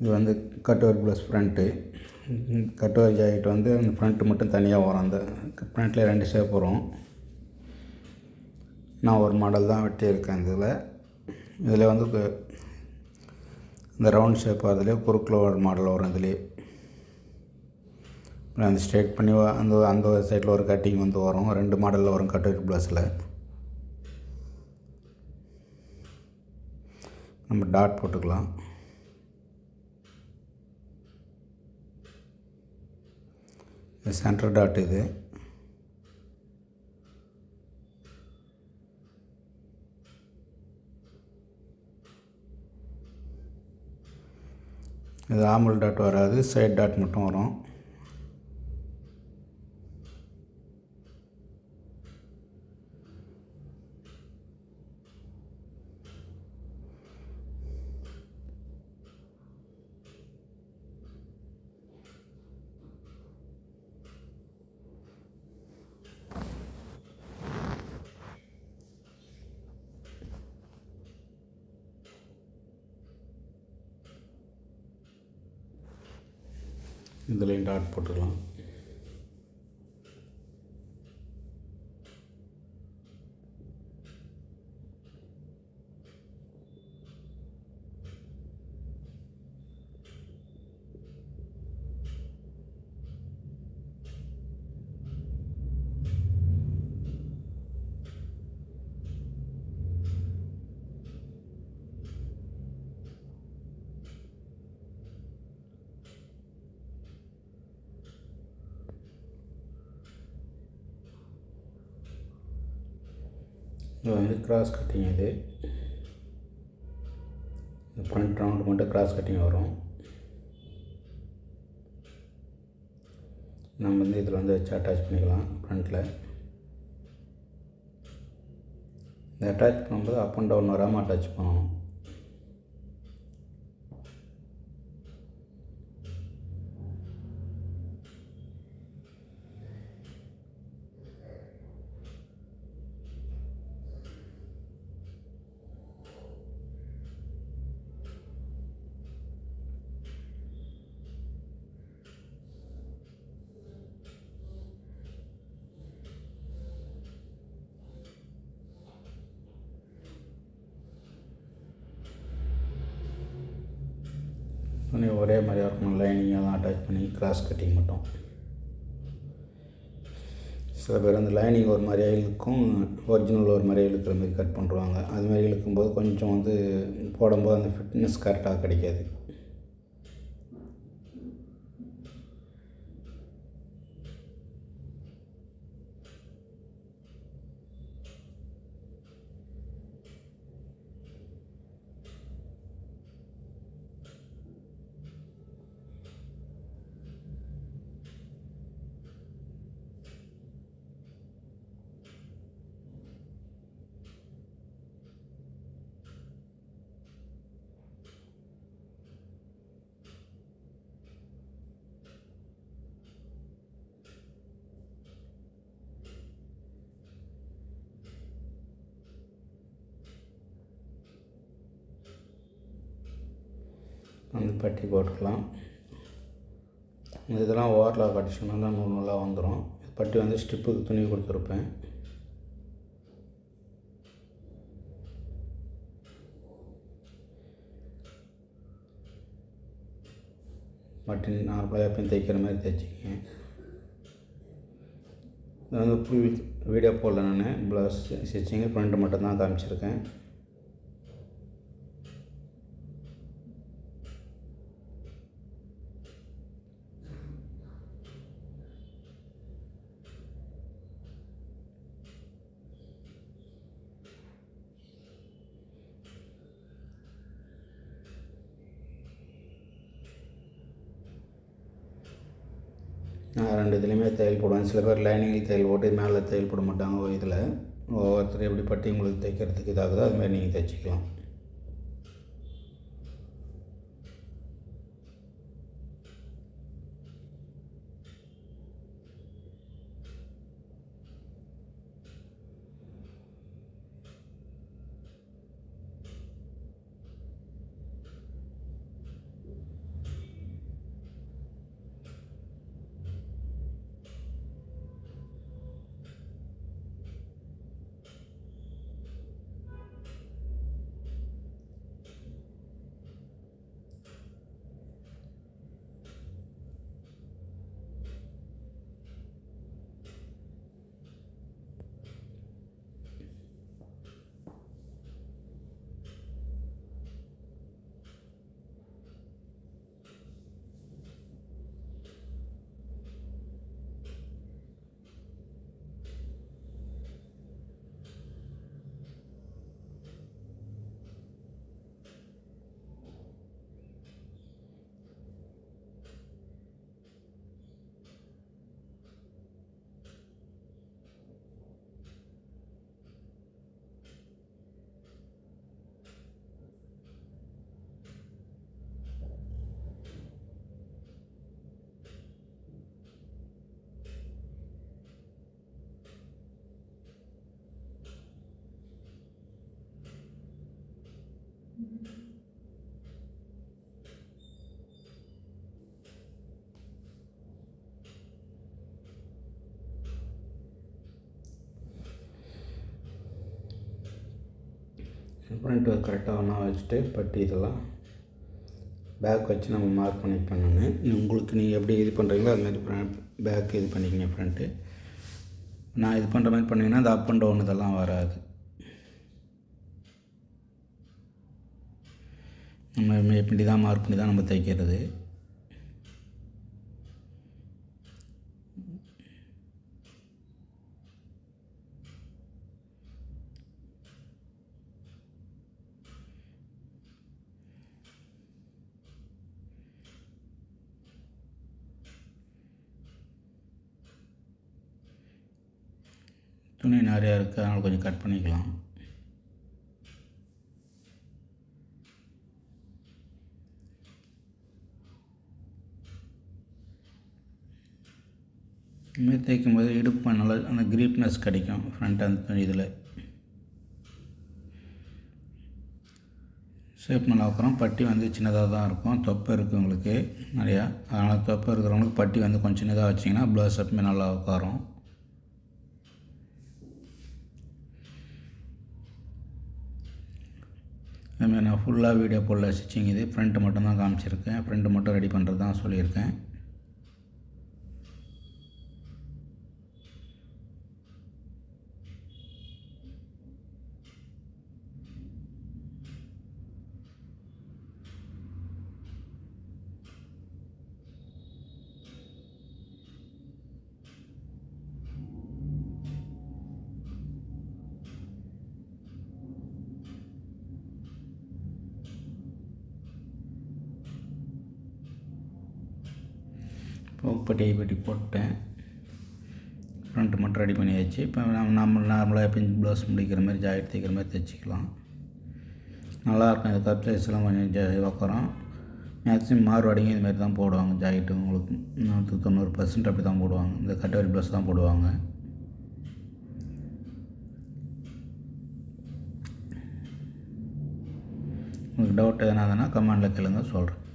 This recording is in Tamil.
இது வந்து கட்டுவர் ப்ளஸ் ஃப்ரண்ட்டு கட்டுவர் ஜாக்கெட் வந்து அந்த ஃப்ரண்ட்டு மட்டும் தனியாக வரும். அந்த ஃப்ரண்ட்டில் ரெண்டு ஷேப் வரும். நான் ஒரு மாடல் தான் வெட்டியிருக்கேன் இதில். இதில் வந்து இந்த ரவுண்ட் ஷேப் அதுலேயே குறுக்கில் ஒரு மாடல் வரும் இதுலேயே. அந்த ஸ்ட்ரைட் பண்ணி அந்த அந்த சைடில் ஒரு கட்டிங் வந்து வரும். ரெண்டு மாடலில் வரும் கட்டுவர் ப்ளஸில் நம்ம டாட் போட்டுக்கலாம். இது சென்டர் டாட் இது இது ஆமல் டாட் வராது சைட் டாட் மட்டும் வரும். இந்த லைன் டாட் போட்டுக்கலாம் இது வந்து கிராஸ் கட்டிங் இது. ஃப்ரண்ட் ரவுண்டு மட்டும் கிராஸ் கட்டிங் வரும். நம்ம வந்து இதில் வந்து வச்சு அட்டாச் பண்ணிக்கலாம் ஃப்ரண்ட்டில் இந்த அட்டாச் பண்ணும்போது அப் அண்ட் டவுன் வராமல் அட்டாச் பண்ணணும். ஒரே மாதிரியாக இருக்கணும் லைனிங்காக தான் அட்டாச் பண்ணி கிராஸ் கட்டிங் மட்டும். சில பேர் அந்த லைனிங் ஒரு மாதிரியாக இழுக்கும் ஒரிஜினல் ஒரு மாதிரியாக இழுக்கிற மாதிரி கட் பண்ணுறாங்க அது மாதிரி இழுக்கும்போது கொஞ்சம் வந்து போடும்போது அந்த ஃபிட்னஸ் கரெக்டாக கிடைக்காது. வந்து பட்டி போட்டுக்கலாம். இதெல்லாம் ஓவர்லாக் அடிச்சோம்னா நூல் நூலாக வந்துடும் பட்டி வந்து ஸ்டிப்புக்கு துணி கொடுத்துருப்பேன். பட்டி நார்மலாக எப்பயும் தைக்கிற மாதிரி தைச்சிக்கங்க இது வந்து ஃபுல் வீடியோ போடல நான். ப்ளவுஸ் ஸ்டிச்சிங்கு ஃப்ரண்ட்டு மட்டும் தான் காமிச்சிருக்கேன் நான் ரெண்டு இதுலேயுமே தையல் போடுவேன் சில பேர் லைனிங்கில் தையல் போட்டு மேலே தையல் போட மாட்டாங்க இதில் ஒவ்வொருத்தர் எப்படி பட்டி உங்களுக்கு தைக்கிறதுக்கு இதாகுதோ அதுமாதிரி நீங்கள் தைச்சிக்கலாம். ஃப்ரண்ட்டு கரெக்டாக ஒன்றா வச்சுட்டு பட்டி இதெல்லாம் பேக் வச்சு நம்ம மார்க் பண்ணி பண்ணணும் உங்களுக்கு நீங்கள் எப்படி இது பண்ணுறீங்களோ அதுமாரி பேக் இது பண்ணிக்கங்க ஃப்ரண்ட்டு நான் இது பண்ணுற மாதிரி பண்ணிங்கன்னா அந்த அப் அண்ட் டவுன் இதெல்லாம் வராது. நம்ம இப்படி தான் மார்க் பண்ணி தான் நம்ம தைக்கிறது. துணி நிறையா இருக்குது அதனால் கொஞ்சம் கட் பண்ணிக்கலாம். இதுமாரி தைக்கும் போது இடுப்பு நல்லா அந்த க்ரீப்னஸ் கிடைக்கும். ஃப்ரண்ட் அந்த துணி இதில். ஷேப் நல்லா வைக்கிறோம். பட்டி வந்து சின்னதாக தான் இருக்கும். தொப்பை இருக்குது உங்களுக்கு. நிறையா. அதனால் தொப்பை இருக்கிறவங்களுக்கு பட்டி வந்து கொஞ்சம் சின்னதாக வச்சிங்கன்னா ப்ளவுஸ் எப்பவுமே நல்லா உட்காரும். அதுமாதிரி நான் ஃபுல்லாக வீடியோ போடல. ஸ்டிச்சிங் இது. ஃப்ரண்ட்டு மட்டும் தான் காமிச்சிருக்கேன். ஃப்ரண்ட்டு மட்டும் ரெடி பண்ணுறது தான் சொல்லியிருக்கேன். பட்டியை ஐப்பட்டி போட்டேன். ஃப்ரண்ட் மட்டும் ரெடி பண்ணியாச்சு. இப்போ நம்ம நம்ம நார்மலாக எப்பயும் ப்ளவுஸ் முடிக்கிற மாதிரி ஜாக்கெட் தைக்கிற மாதிரி தைச்சிக்கலாம். நல்லாயிருக்கும் இந்த கப் சைஸ்லாம் கொஞ்சம் ஜா மேக்ஸிமம் மார்வாடிங்க இது மாதிரி தான் போடுவாங்க. ஜாக்கெட்டு உங்களுக்கு நூற்றுக்கு தொண்ணூறு பர்சன்ட் அப்படி தான் போடுவாங்க. இந்த கட்டவரி ப்ளவுஸ் தான் போடுவாங்க. உங்களுக்கு டவுட் எதனா கமெண்டில் கேளுங்க சொல்கிறேன்